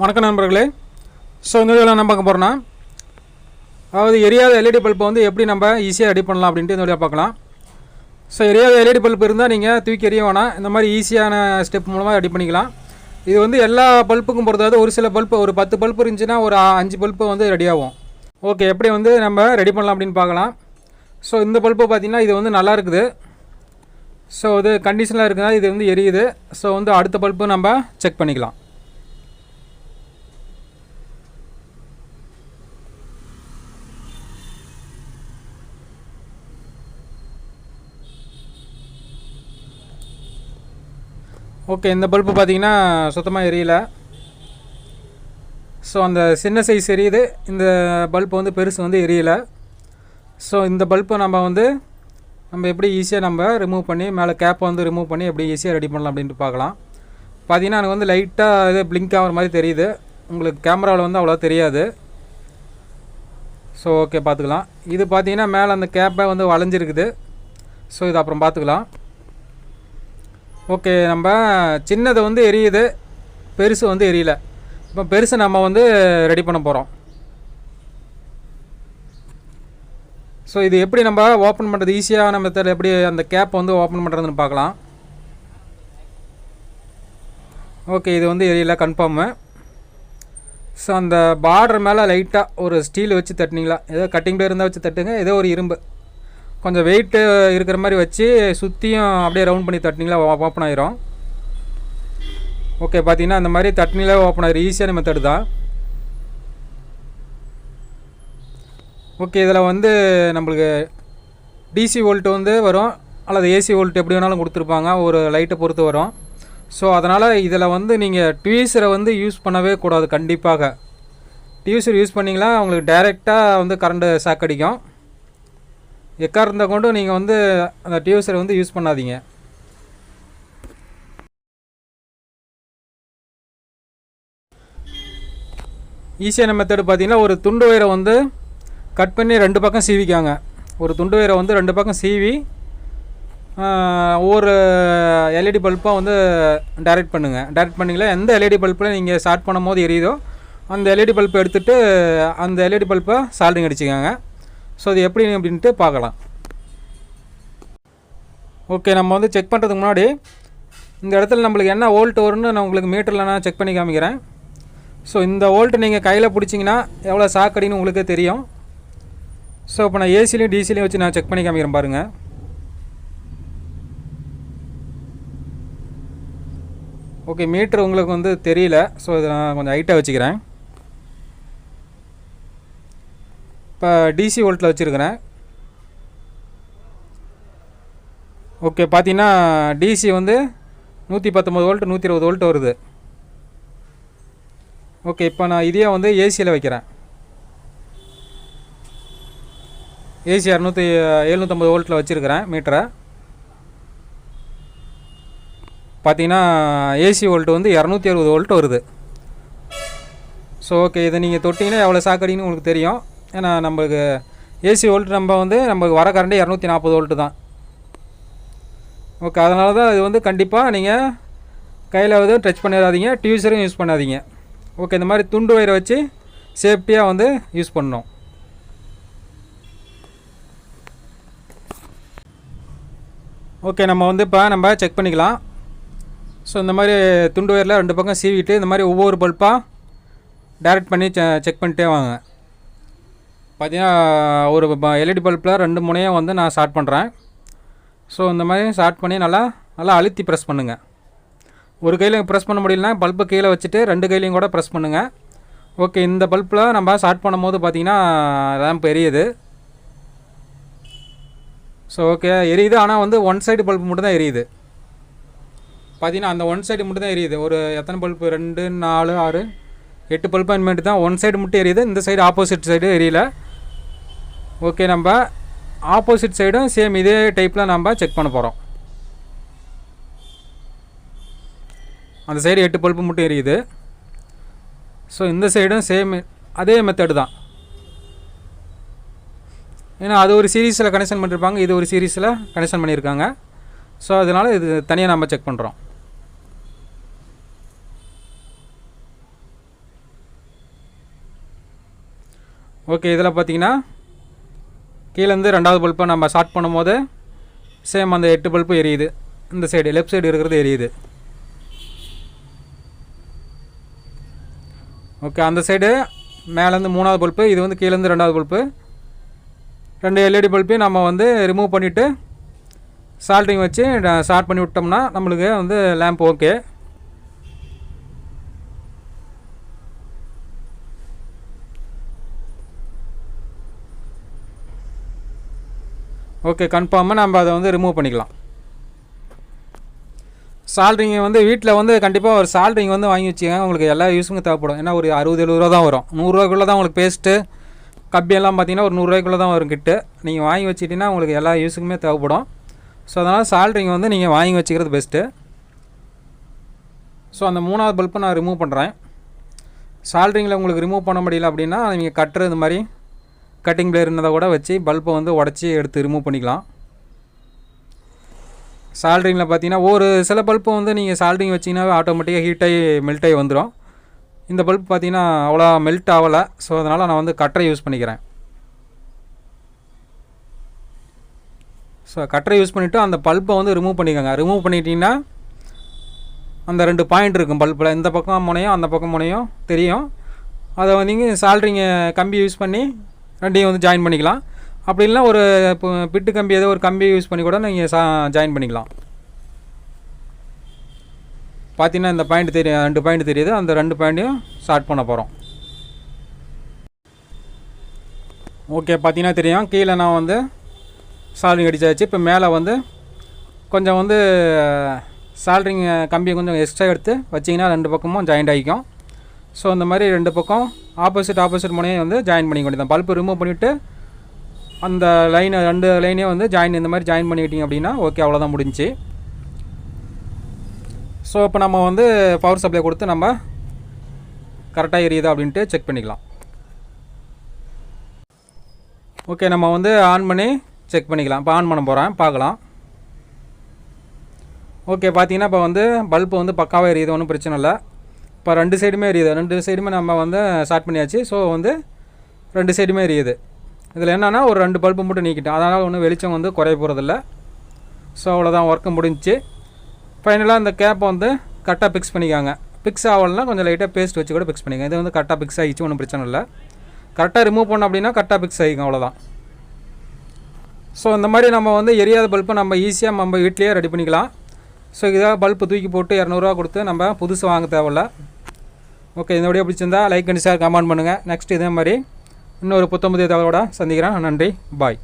வணக்கம் நண்பர்களே. ஸோ இந்த வீடியோவில் என்ன பார்க்க போகிறோன்னா அதாவது எரியாத எல்இடி பல்பை வந்து எப்படி நம்ம ஈஸியாக ரெடி பண்ணலாம் அப்படின்ட்டு இந்த வீடியோ பார்க்கலாம். ஸோ எரியாத எல்இடி பல்ப் இருந்தால் நீங்கள் தூக்கி எரிய வேணாம். இந்த மாதிரி ஈஸியான ஸ்டெப் மூலமாக ரெடி பண்ணிக்கலாம். இது வந்து எல்லா பல்ப்புக்கும் பொறுத்தாவது ஒரு சில பல்ப்பு ஒரு பத்து பல்ப் இருந்துச்சுன்னா ஒரு அஞ்சு பல்ப்பு வந்து ரெடி ஆகும். ஓகே எப்படி வந்து நம்ம ரெடி பண்ணலாம் அப்படின்னு பார்க்கலாம். ஸோ இந்த பல்ப்பு பார்த்தீங்கன்னா இது வந்து நல்லா இருக்குது. ஸோ இது கண்டிஷனாக இருக்குதுன்னா இது வந்து எரியுது. ஸோ வந்து அடுத்த பல்ப்பு நம்ம செக் பண்ணிக்கலாம். ஓகே இந்த பல்பு பார்த்தீங்கன்னா சுத்தமாக எரியல. ஸோ அந்த சின்ன சைஸ் எரியுது. இந்த பல்ப் வந்து பெருசு வந்து எரியல. ஸோ இந்த பல்பை நம்ம வந்து நம்ம எப்படி ஈஸியாக நம்ம ரிமூவ் பண்ணி மேலே கேப்பை வந்து ரிமூவ் பண்ணி எப்படி ஈஸியாக ரெடி பண்ணலாம் அப்படின்ட்டு பார்க்கலாம் பார்த்தீங்கன்னா எனக்கு வந்து லைட்டாக இது பிளிங்க் ஆகிற மாதிரி தெரியுது. உங்களுக்கு கேமராவில் வந்து அவ்வளோ தெரியாது. ஸோ ஓகே பார்த்துக்கலாம் இது பார்த்தீங்கன்னா மேலே அந்த கேப்பை வந்து வளைஞ்சிருக்குது. ஸோ இது அப்புறம் பார்த்துக்கலாம் ஓகே நம்ம சின்னது வந்து எரியுது பெருசு வந்து எரியல. இப்போ பெருசு நம்ம வந்து ரெடி பண்ண போகிறோம் ஸோ இது எப்படி நம்ம ஓப்பன் பண்ணுறது ஈஸியான மெத்தட் எப்படி அந்த கேப் வந்து ஓப்பன் பண்ணுறதுன்னு பார்க்கலாம். ஓகே இது வந்து எரியல கன்ஃபார்மு ஸோ அந்த பார்டர் மேலே லைட்டாக ஒரு ஸ்டீல் வச்சு தட்டினீங்களா? ஏதோ கட்டிங் பிளேயர் இருந்தால் வச்சு தட்டுங்க ஏதோ ஒரு இரும்பு. கொஞ்சம் வெயிட்டு இருக்கிற மாதிரி வச்சு சுற்றியும் அப்படியே ரவுண்ட் பண்ணி தட்டினீங்களா ஓப்பன் ஆயிரும். ஓகே பார்த்தீங்கன்னா அந்த மாதிரி தட்டினிலே ஓப்பன் ஆயிரும். ஈஸியான மெத்தடு தான். ஓகே இதில் வந்து நம்மளுக்கு டிசி வோல்ட் வந்து வரும் அல்லது ஏசி வோல்ட் எப்படி வேணாலும் கொடுத்துருப்பாங்க ஒரு லைட்டை பொறுத்து வரும். ஸோ அதனால் இதில் வந்து நீங்கள் டியூசரை வந்து யூஸ் பண்ணவே கூடாது கண்டிப்பாக. டியூசர் யூஸ் பண்ணிங்கன்னா உங்களுக்கு டைரெக்டாக வந்து கரண்ட்டு ஷாக் அடிக்கும். எக்காக இருந்தால் கொண்டு நீங்கள் வந்து அந்த டியூசரை வந்து யூஸ் பண்ணாதீங்க. ஈஸியான மெத்தடு பார்த்தீங்கன்னா ஒரு துண்டு வயரை வந்து கட் பண்ணி ரெண்டு பக்கம் சீவிக்காங்க. ஒரு துண்டு வயரை வந்து ரெண்டு பக்கம் சீவி ஒவ்வொரு எல்இடி பல்பாக வந்து டைரக்ட் பண்ணுங்கள் டைரக்ட் பண்ணிங்களா எந்த எல்இடி பல்பில் நீங்கள் ஸ்டார்ட் பண்ணும் போது எரியுதோ அந்த எல்இடி பல்பை எடுத்துகிட்டு அந்த எல்இடி பல்பை சால்டிங் அடிச்சுக்கோங்க. ஸோ அது எப்படி அப்படின்ட்டு பார்க்கலாம். ஓகே நம்ம வந்து செக் பண்ணுறதுக்கு முன்னாடி இந்த இடத்துல நம்மளுக்கு என்ன ஓல்ட் வரும்னு நான் உங்களுக்கு மீட்டரில் நான் செக் பண்ணி காமிக்கிறேன். ஸோ இந்த ஓல்ட்டு நீங்கள் கையில் பிடிச்சிங்கன்னா எவ்வளோ சாக்கடின்னு உங்களுக்கே தெரியும். ஸோ இப்போ நான் ஏசிலையும் டிசிலையும் வச்சு நான் செக் பண்ணி காமிக்கிறேன் பாருங்கள் ஓகே மீட்ரு உங்களுக்கு வந்து தெரியல. ஸோ இதை நான் கொஞ்சம் ஹைட்டாக வச்சுக்கிறேன். இப்போ டிசி வோல்ட்டில் வச்சுருக்கிறேன். ஓகே பார்த்தீங்கன்னா டிசி வந்து நூற்றி பத்தொம்பது வோல்ட் நூற்றி இருபது வோல்ட் வருது. ஓகே இப்போ நான் இதையே வந்து ஏசியில் வைக்கிறேன். ஏசி இரநூத்தி எழுநூற்றம்பது வோல்ட்டில் வச்சுருக்கிறேன் மீட்டரை. பார்த்தீங்கன்னா ஏசி வோல்ட் வந்து இரநூத்தி அறுபது வோல்ட் வருது. ஸோ ஓகே இதை நீங்கள் தொட்டிங்கன்னா எவ்வளோ சாக்கடின்னு உங்களுக்கு தெரியும். ஏன்னா நம்மளுக்கு ஏசி வோல்ட் நம்ம வந்து நம்மளுக்கு வர கரண்ட் இரநூத்தி நாற்பது வோல்ட்டு தான். ஓகே அதனால தான் இது வந்து கண்டிப்பாக நீங்கள் கையில் வந்து டச் பண்ணிடாதீங்க டியூசரும் யூஸ் பண்ணாதீங்க. ஓகே இந்த மாதிரி துண்டு வயரை வச்சு சேஃப்டியாக வந்து யூஸ் பண்ணணும். ஓகே நம்ம வந்து இப்போ நம்ம செக் பண்ணிக்கலாம். ஸோ இந்த மாதிரி துண்டு வயரில் ரெண்டு பக்கம் சீவிட்டு இந்த மாதிரி ஒவ்வொரு பல்பாக டைரக்ட் பண்ணி செக் பண்ணிட்டே வாங்க. பார்த்தீங்கன்னா ஒரு எல்இடி பல்பில் ரெண்டு முனையும் வந்து நான் ஸ்டார்ட் பண்ணுறேன் ஸோ இந்த மாதிரி ஸ்டார்ட் பண்ணி நல்லா நல்லா அழுத்தி ப்ரெஸ் பண்ணுங்கள் ஒரு கையில் ப்ரெஸ் பண்ண முடியலனா பல்பை கீழே வச்சுட்டு ரெண்டு கையிலையும் கூட ப்ரெஸ் பண்ணுங்கள் ஓகே இந்த பல்பில் நம்ம ஸ்டார்ட் பண்ணும்போது பார்த்தீங்கன்னா ரேம்ப் எரியுது. ஸோ ஓகே எரியுது. ஆனால் வந்து ஒன் சைடு பல்ப் மட்டும் தான் எரியுது. பார்த்தீங்கன்னா அந்த ஒன் சைடு மட்டும் தான் எரியுது. ஒரு எத்தனை பல்ப்பு ரெண்டு நாலு ஆறு எட்டு பல்பு அனிமேட்டு தான். ஒன் சைடு மட்டும் எரியுது. இந்த சைடு ஆப்போசிட் சைடு எரியலை. ஓகே நம்ம ஆப்போசிட் சைடும் சேம் இதே டைப்பில் நம்ம செக் பண்ண போகிறோம் அந்த சைடு எட்டு பல்பு மட்டும் எரியுது. ஸோ இந்த சைடும் சேம் அதே மெத்தடு தான். ஏன்னா அது ஒரு சீரீஸில் கனெக்ஷன் பண்ணியிருப்பாங்க இது ஒரு சீரீஸில் கனெக்ஷன் பண்ணியிருக்காங்க ஸோ அதனால் இது தனியாக நம்ம செக் பண்ணுறோம் ஓகே இதில் பார்த்தீங்கன்னா கீழேருந்து ரெண்டாவது பல்பை நம்ம ஸ்டார்ட் பண்ணும்போது சேம் அந்த எட்டு பல்பு எரியுது. இந்த சைடு லெஃப்ட் சைடு இருக்கிறது எரியுது. ஓகே அந்த சைடு மேலேருந்து மூணாவது பல்பு இது வந்து கீழேருந்து ரெண்டாவது பல்பு ரெண்டு எல்இடி பல்பையும் நம்ம வந்து ரிமூவ் பண்ணிவிட்டு சால்ட்டிங் வச்சு ஸ்டார்ட் பண்ணி விட்டோம்னா நம்மளுக்கு வந்து லேம்ப் ஓகே ஓகே கன்ஃபார்மாக நம்ம அதை வந்து ரிமூவ் பண்ணிக்கலாம். சால்ட்ரிங் வந்து வீட்டில் வந்து கண்டிப்பாக ஒரு சால்ட்ரிங் வந்து வாங்கி வச்சுக்கோங்க. உங்களுக்கு எல்லா யூஸுக்கும் தேவைப்படும். ஏன்னா ஒரு அறுபது எழுபது ரூபா தான் வரும். நூறுரூவாக்குள்ளே தான் உங்களுக்கு பேஸ்ட்டு கப்பியெல்லாம் பார்த்தீங்கன்னா ஒரு நூறுரூவாய்க்குள்ளே தான் வரும் கிட்டு. நீங்கள் வாங்கி வச்சிட்டிங்கன்னா உங்களுக்கு எல்லா யூஸுக்குமே தேவைப்படும். ஸோ அதனால் சால்ட்ரிங் வந்து நீங்கள் வாங்கி வச்சுக்கிறது பெஸ்ட்டு ஸோ அந்த மூணாவது பல்பை நான் ரிமூவ் பண்ணுறேன் சால்ட்ரிங்கில் உங்களுக்கு ரிமூவ் பண்ண முடியல அப்படின்னா நீங்கள் கட்டுறது மாதிரி கட்டிங் பிளேயர் இருந்ததை கூட வச்சு பல்பை வந்து உடச்சி எடுத்து ரிமூவ் பண்ணிக்கலாம். சால்ட்ரிங்கில் பார்த்தீங்கன்னா ஒரு சில பல்ப்பு வந்து நீங்கள் சால்ட்ரிங் வச்சிங்கன்னா ஆட்டோமேட்டிக்காக ஹீட்டாகி மெல்ட்டாகி வந்துடும் இந்த பல்ப் பார்த்தீங்கன்னா அவ்வளோ மெல்ட் ஆகலை. ஸோ அதனால் நான் வந்து கட்டரை யூஸ் பண்ணிக்கிறேன். ஸோ கட்டரை யூஸ் பண்ணிவிட்டு அந்த பல்பை வந்து ரிமூவ் பண்ணிக்கோங்க. ரிமூவ் பண்ணிட்டீங்கன்னா அந்த ரெண்டு பாயிண்ட் இருக்கும் பல்பில் இந்த பக்கம் முனையும் அந்த பக்கம் முனையும் தெரியும். அதை வந்தீங்க நீங்கள் கம்பி யூஸ் பண்ணி ரெண்டையும் வந்து ஜாயின் பண்ணிக்கலாம். அப்படி இல்லைனா ஒரு இப்போ பிட்டு கம்பி ஏதோ ஒரு கம்பி யூஸ் பண்ணி கூட நீங்கள் சா ஜாயின் பண்ணிக்கலாம். பார்த்தீங்கன்னா இந்த பாயிண்ட் தெரியும் ரெண்டு பாயிண்ட் தெரியுது. அந்த ரெண்டு பாயிண்ட்டையும் ஸ்டார்ட் பண்ண போகிறோம் ஓகே பார்த்தீங்கன்னா தெரியும். கீழே நான் வந்து சால்ட்ரிங் அடிச்சாச்சு. இப்போ மேலே வந்து கொஞ்சம் வந்து சால்ட்ரிங் கம்பியை கொஞ்சம் எக்ஸ்ட்ரா எடுத்து வச்சிங்கன்னா ரெண்டு பக்கமும் ஜாயிண்ட் ஆகிக்கும் ஸோ இந்த மாதிரி ரெண்டு பக்கம் ஆப்போசிட் ஆப்போசிட் முனையை வந்து ஜாயின் பண்ணிக்க வேண்டியது பல்ப்பு ரிமூவ் பண்ணிவிட்டு அந்த லைனை ரெண்டு லைனையும் வந்து ஜாயின் இந்த மாதிரி ஜாயின் பண்ணிக்கிட்டீங்க அப்படின்னா ஓகே அவ்வளோதான் முடிஞ்சு ஸோ இப்போ நம்ம வந்து பவர் சப்ளை கொடுத்து நம்ம கரெக்டாக எரியுதா அப்படின்ட்டு செக் பண்ணிக்கலாம். ஓகே நம்ம வந்து ஆன் பண்ணி செக் பண்ணிக்கலாம். இப்போ ஆன் பண்ண போகிறேன் பார்க்கலாம். ஓகே பார்த்தீங்கன்னா இப்போ வந்து பல்ப் வந்து பக்காவாக எரியுது ஒன்றும் பிரச்சனை இல்லை. இப்போ ரெண்டு சைடுமே எரியுது. ரெண்டு சைடுமே நம்ம வந்து ஸ்டார்ட் பண்ணியாச்சு. ஸோ வந்து ரெண்டு சைடுமே எரியுது. இதில் என்னென்னா ஒரு ரெண்டு பல்பு மட்டும் நீக்கிட்டேன். அதனால் ஒன்றும் வெளிச்சம் வந்து குறைய போகிறதில்ல ஸோ அவ்வளோதான் ஒர்க்கு முடிஞ்சிச்சு. ஃபைனலாக அந்த கேப்பை வந்து கரெக்டாக ஃபிக்ஸ் பண்ணிக்காங்க. ஃபிக்ஸ் ஆகலைன்னா கொஞ்சம் லைட்டாக பேஸ்ட் வச்சு கூட ஃபிக்ஸ் பண்ணிக்கங்க. இது வந்து கரெக்டாக ஃபிக்ஸ் ஆகிடுச்சு ஒன்றும் பிரச்சனை இல்லை. கரெக்டாக ரிமூவ் பண்ணோம் அப்படின்னா கரெக்டாக ஃபிக்ஸ் ஆகிக்கும் அவ்வளோதான் ஸோ இந்த மாதிரி நம்ம வந்து எரியாத பல்பை நம்ம ஈஸியாக நம்ம வீட்லேயே ரெடி பண்ணிக்கலாம். ஸோ இதாக பல்ப்பு தூக்கி போட்டு இரநூறுவா கொடுத்து நம்ம புதுசு வாங்க தேவையில்ல. ஓகே இந்த வீடியோ பிடிச்சிருந்தா லைக் பண்ணி ஷேர் கமெண்ட் பண்ணுங்கள் நெக்ஸ்ட் இதே மாதிரி இன்னொரு புத்தம்புதிய தகவலோட சந்திக்கிறேன். நன்றி. பாய்